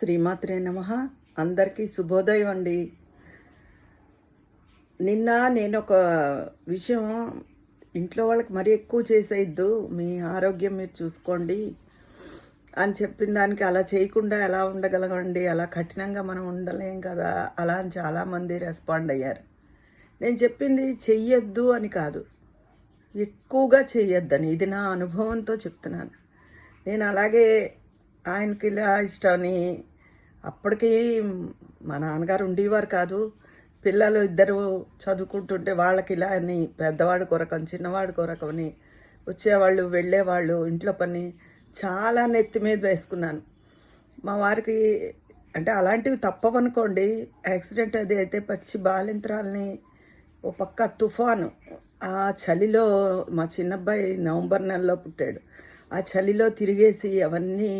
శ్రీమాత్రే నమ. అందరికీ శుభోదయం అండి. నిన్న నేను ఒక విషయం ఇంట్లో వాళ్ళకి మరీ ఎక్కువ చేసేయద్దు మీ ఆరోగ్యం మీరు చూసుకోండి అని చెప్పిన దానికి అలా చేయకుండా ఎలా ఉండగలగండి అలా కఠినంగా మనం ఉండలేం కదా? అలా అని చాలామంది రెస్పాండ్ అయ్యారు. నేను చెప్పింది చెయ్యొద్దు అని కాదు. ఎక్కువగా చెయ్యొద్దని. ఇది నా అనుభవంతో చెప్తున్నాను. నేను అలాగే ఆయనకి ఇలా ఇష్టమని అప్పటికి మా నాన్నగారు ఉండేవారు కాదు. పిల్లలు ఇద్దరు చదువుకుంటుంటే వాళ్ళకి ఇలా అని పెద్దవాడు కొరకని చిన్నవాడు కొరకని వచ్చేవాళ్ళు వెళ్ళేవాళ్ళు ఇంట్లో పని చాలా నెత్తి మీద వేసుకున్నాను. మా వారికి అంటే అలాంటివి తప్పవనుకోండి. యాక్సిడెంట్ అది అయితే పచ్చి బాలింత్రాలని ఓ పక్క తుఫాను. ఆ చలిలో మా చిన్నబ్బాయి నవంబర్ నెలలో పుట్టాడు. ఆ చలిలో తిరిగేసి అవన్నీ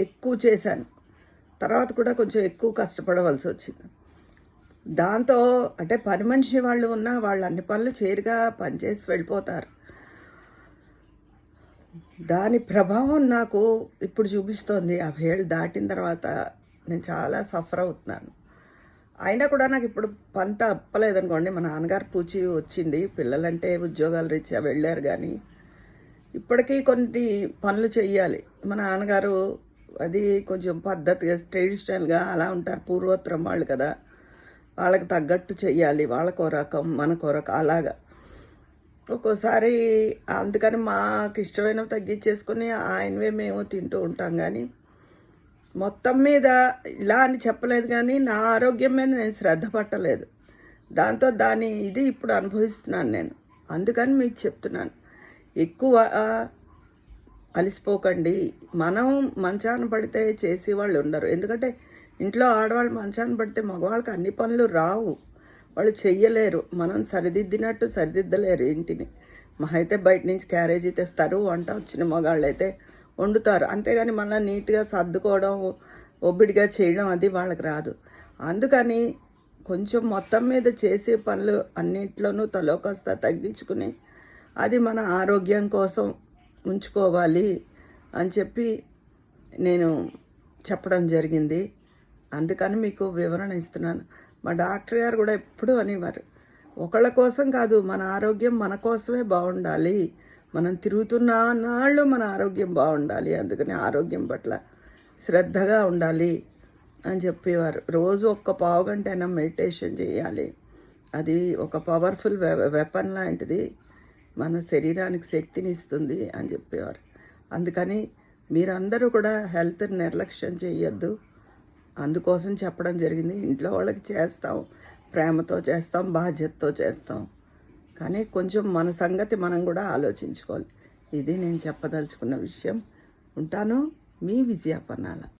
ఎక్కువ చేశాను. తర్వాత కూడా కొంచెం ఎక్కువ కష్టపడవలసి వచ్చింది. దాంతో అంటే పని మనిషి వాళ్ళు ఉన్నా వాళ్ళు అన్ని పనులు చేరుగా పనిచేసి వెళ్ళిపోతారు. దాని ప్రభావం నాకు ఇప్పుడు చూపిస్తోంది. యాభై ఏళ్ళు దాటిన తర్వాత నేను చాలా సఫర్ అవుతున్నాను. అయినా కూడా నాకు ఇప్పుడు పంత అప్పలేదనుకోండి. మా నాన్నగారు పూచి వచ్చింది. పిల్లలంటే ఉద్యోగాలు రీత్యా వెళ్ళారు కానీ ఇప్పటికీ కొన్ని పనులు చేయాలి మా నాన్నగారు అది కొంచెం పద్ధతిగా ట్రెడిషనల్గా అలా ఉంటారు పూర్వోత్తరం వాళ్ళు కదా. వాళ్ళకి తగ్గట్టు చెయ్యాలి. వాళ్ళకో రకం మనకో రకం అలాగా. ఒక్కోసారి అందుకని మాకు ఇష్టమైనవి తగ్గించేసుకుని ఆయనవే మేము తింటూ ఉంటాం కానీ మొత్తం మీద ఇలా అని చెప్పలేదు కానీ నా ఆరోగ్యం మీద నేను శ్రద్ధ పట్టలేదు. దాంతో దాని ఇది ఇప్పుడు అనుభవిస్తున్నాను నేను. అందుకని మీకు చెప్తున్నాను. ఎక్కువ అలసిపోకండి. మనం మంచాన పడితే చేసేవాళ్ళు ఉండరు. ఎందుకంటే ఇంట్లో ఆడవాళ్ళు మంచాన పడితే మగవాళ్ళకి అన్ని పనులు రావు. వాళ్ళు చెయ్యలేరు. మనం సరిదిద్దినట్టు సరిదిద్దలేరు ఇంటిని. మా అయితే బయట నుంచి క్యారేజీ తెస్తారు. వంట వచ్చిన మగాళ్ళు అయితే వండుతారు. అంతేగాని మళ్ళీ నీట్గా సర్దుకోవడం ఒబ్బిడిగా చేయడం అది వాళ్ళకి రాదు. అందుకని కొంచెం మొత్తం మీద చేసే పనులు అన్నింటిలోనూ తలోకొస్తా తగ్గించుకుని అది మన ఆరోగ్యం కోసం ఉంచుకోవాలి అని చెప్పి నేను చెప్పడం జరిగింది. అందుకని మీకు వివరణ ఇస్తున్నాను. మా డాక్టర్ గారు కూడా ఎప్పుడూ అనేవారు ఒకళ్ళ కోసం కాదు మన ఆరోగ్యం మన కోసమే బాగుండాలి. మనం తిరుగుతున్న నాళ్ళు మన ఆరోగ్యం బాగుండాలి. అందుకని ఆరోగ్యం పట్ల శ్రద్ధగా ఉండాలి అని చెప్పేవారు. రోజు ఒక్క పావు గంట అయినా మెడిటేషన్ చేయాలి. అది ఒక పవర్ఫుల్ వెపన్ లాంటిది. మన శరీరానికి శక్తిని ఇస్తుంది అని చెప్పేవారు. అందుకని మీరందరూ కూడా హెల్త్ నిర్లక్ష్యం చేయొద్దు అందుకోసం చెప్పడం జరిగింది. ఇంట్లో వాళ్ళకి చేస్తాం. ప్రేమతో చేస్తాం. బాధ్యతతో చేస్తాం. కానీ కొంచెం మన సంగతి మనం కూడా ఆలోచించుకోవాలి. ఇది నేను చెప్పదలుచుకున్న విషయం. ఉంటాను. మీ విజయాపన్నాల.